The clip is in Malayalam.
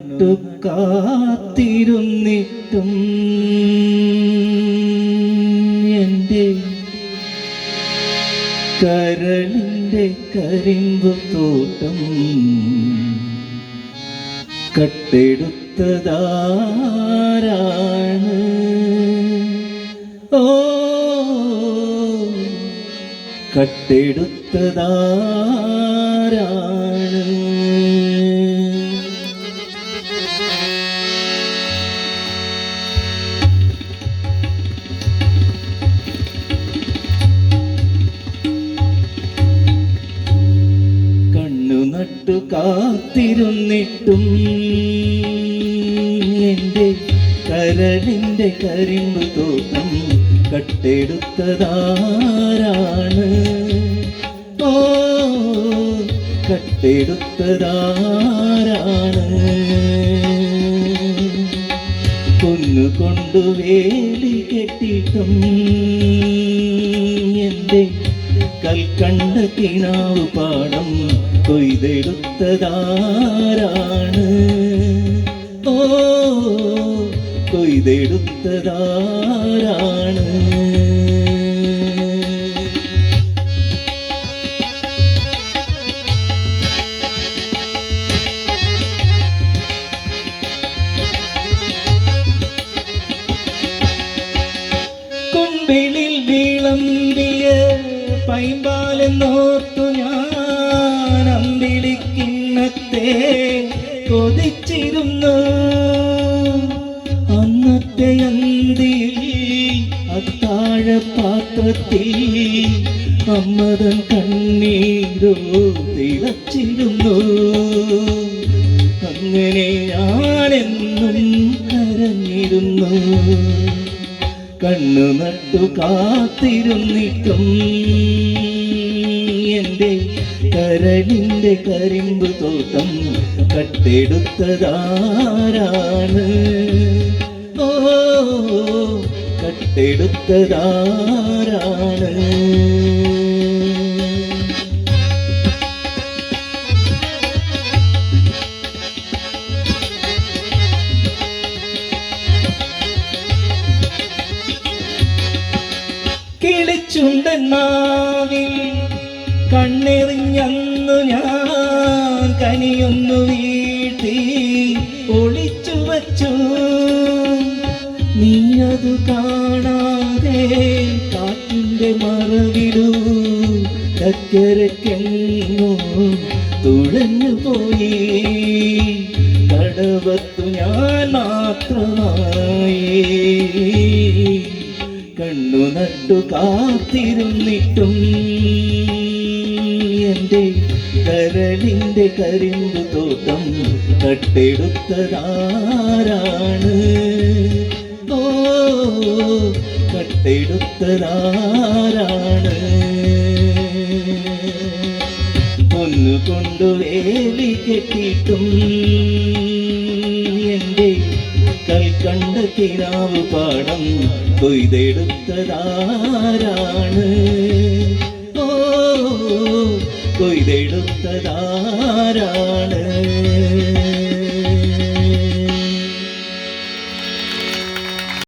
ു കാത്തിരുന്നിട്ടും എന്റെ കരളിന്റെ കരിമ്പു തോട്ടം കട്ടെടുത്തതാരാണ്? ഓ കട്ടെടുത്തതാരാണ്? കണ്ണു നട്ടു കാത്തിരുന്നിട്ടും എന്റെ കരളിന്റെ കരിമ്പ് തോട്ടം കട്ടെടുത്തതാരാണ്? ഓ കട്ടെടുത്തതാരാണ്? കൊന്നുകൊണ്ടു വേലി കെട്ടിട്ടും എന്റെ കൽക്കണ്ട കിണാവ് പാടം കൊയ്തെടുത്തതാരാണ്? ഓ കൊയ്തെടുത്തതാരാണ്? കുമ്പിളിൽ വിളമ്പിയ പൈമ്പാലെന്നോർത്തു ഞാൻ അമ്പിളിക്കിണ്ണത്തെ കൊതിച്ചിരുന്നു. അന്നത്തെ അന്തിയിൽ അത്താഴ പാത്രത്തിൽ അമ്മതൻ കണ്ണീരോ തിളച്ചിരുന്നു. അങ്ങനെ ഞാനെന്നും കരഞ്ഞിരുന്നു. കണ്ണു നട്ടു കാത്തിരുന്നിട്ടും എന്റെ കരളിന്റെ കരിമ്പ് തോട്ടം കട്ടെടുത്തതാരാണ്? ഓ കട്ടെടുത്തതാരാണ്? കിളിച്ചുണ്ടെന്നാവിൽ കണ്ണെറിഞ്ഞന്നു ഞാൻ കനിയൊന്നു വീട്ടി ഒളിച്ചു വച്ചു. നീയതു കാണാതെ കാറ്റിന്റെ മറവിടൂ ചക്കരക്കെങ്ങോ തുഴഞ്ഞു പോയി. കടവത്തു ഞാൻ മാത്രമായി. കണ്ണു നട്ടു കാത്തിരുന്നിട്ടും കരളിന്റെ കരിമ്പ് തോട്ടം കട്ടെടുത്തതാരാണ്? ഓ കട്ടെടുത്തതാരാണ്? ഒന്നു കൊണ്ടു വേലി കെട്ടിയിട്ടും എന്റെ കൽക്കണ്ട കിനാവ് പാടം കൊയ്തെടുത്തതാരാണ്? കൊയ്തെടുത്തതാരാണ്?